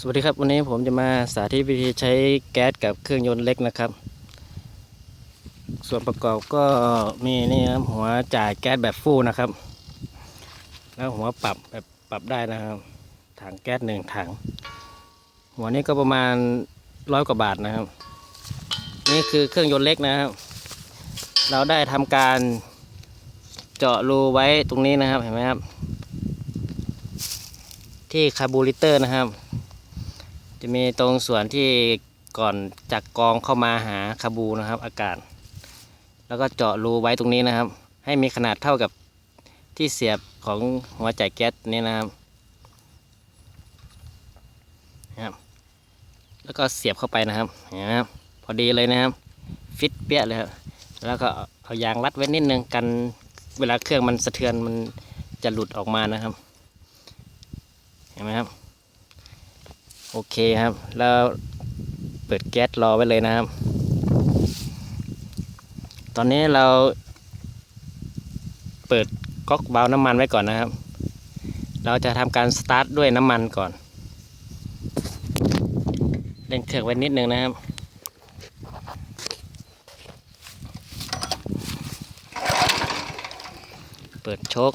สวัสดีครับวันนี้ผมจะมาสาธิตวิธีใช้แก๊สกับเครื่องยนต์เล็กนะครับ ส่วนประกอบก็มีนี่ครับหัวจ่ายแก๊สแบบฟู่นะครับ แล้วหัวปรับแบบปรับได้นะครับ ถังแก๊สหนึ่งถัง หัวนี้ก็ประมาณร้อยกว่าบาทนะครับ นี่คือเครื่องยนต์เล็กนะครับ เราได้ทำการเจาะรูไว้ตรงนี้นะครับเห็นไหมครับ ที่คาร์บูริเตอร์นะครับ จะมีตรงส่วนที่ก่อนจากกองเข้ามาหาคาบูนะครับ อากาศ แล้วก็เจาะรูไว้ตรงนี้นะครับ ให้มีขนาดเท่ากับที่เสียบของหัวจ่ายแก๊สนี่นะครับนะครับ แล้วก็เสียบเข้าไปนะครับเห็นไหมครับพอดีเลยนะครับ ฟิตเปี้ยเลยครับแล้วก็เอายางรัดไว้นิดนึงกันเวลาเครื่องมันสะเทือนมันจะหลุดออกมานะครับ เห็นไหมครับ อเคครับ แล้วเปิดแก๊สรอไว้เลยนะครับ ตอนนี้เรา เปิดก๊อกวาล์วน้ำมันไว้ก่อนนะครับ เราจะทำการสตาร์ทด้วยน้ำมันก่อนเล่นเครื่องไว้นิดนึงนะครับเปิดโชค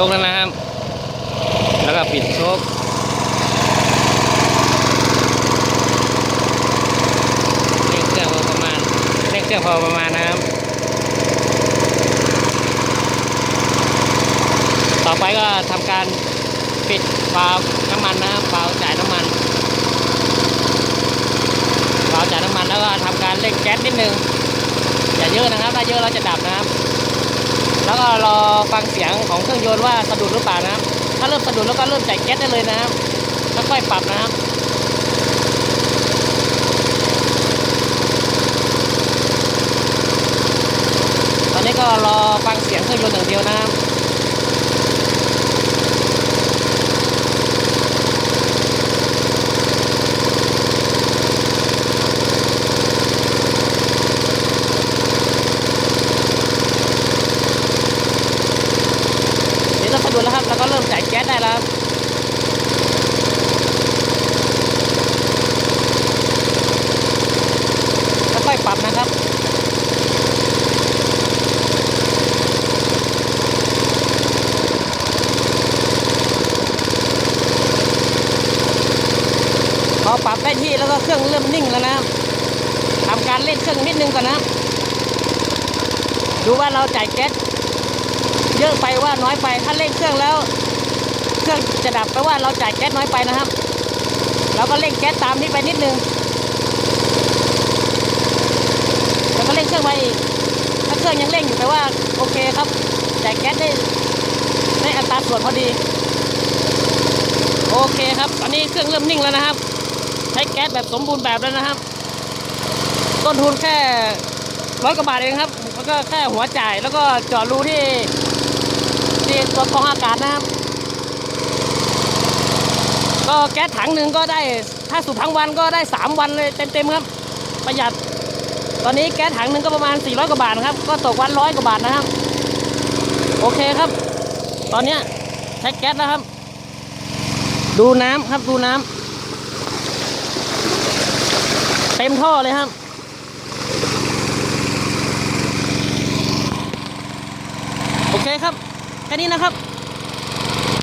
เปิดโชคแล้วนะครับ แล้วก็ปิดโชคเร่งเครื่องพอประมาณเร่งเครื่องพอประมาณนะครับ ต่อไปก็ทำการปิดวาล์วน้ำมันนะครับวาล์วจ่ายน้ำมันวาล์วจ่ายน้ำมันแล้วก็ทำการเร่งแก๊สนิดนึงอย่าเยอะนะครับ ถ้าเยอะเราจะดับนะครับ แล้วก็รอฟังเสียงของเครื่องยนต์ว่าสะดุดหรือเปล่านะครับ ถ้าเริ่มสะดุดแล้วก็เริ่มจ่ายแก๊สได้เลยนะครับแล้วค่อยปรับนะครับตอนนี้ก็รอฟังเสียงเครื่องยนต์อย่างเดียวนะครับ เดี๋ยวเราสะดุดแล้วครับ แล้ว ก็เริ่มจ่ายแก๊สได้แล้วค่อยปรับนะครับพอปรับได้ที่แล้วก็เครื่องเริ่มนิ่งแล้วนะทำการเล่นเครื่องนิดนึงก่อนนะดูว่าเราจ่ายแก๊ส เยอะไปว่าน้อยไปถ้าเร่งเครื่องแล้ว เครื่องจะดับแปลว่าเราจ่ายแก๊สน้อยไปนะครับเราก็เร่งแก๊สตามนี้ไปนิดนึงแล้วก็เร่งเครื่องไปอีกถ้าเครื่องยังเร่งอยู่แปลว่าโอเคครับจ่ายแก๊สได้ได้อัตราส่วนพอดี โอเคครับ ตอนนี้เครื่องเริ่มนิ่งแล้วนะครับ ใช้แก๊สแบบสมบูรณ์แบบแล้วนะครับ ต้นทุนแค่ร้อยกว่าบาทเองครับ แล้วก็แค่หัวจ่ายแล้วก็เจาะรูที่ ที่ตัวกองอากาศนะครับ ก็แก๊สถังหนึ่งก็ได้ถ้าสูบทั้งวันก็ได้ 3 วันเลยเต็มๆครับ ประหยัด ตอนนี้แก๊สถังหนึ่งก็ประมาณ 400 กว่าบาทนะครับ ก็ตกวันร้อยกว่าบาทนะครับ โอเคครับ ตอนนี้ใช้แก๊สแล้วครับ ดูน้ำครับดูน้ำเต็มท่อเลยครับโอเคครับ แค่นี้นะครับ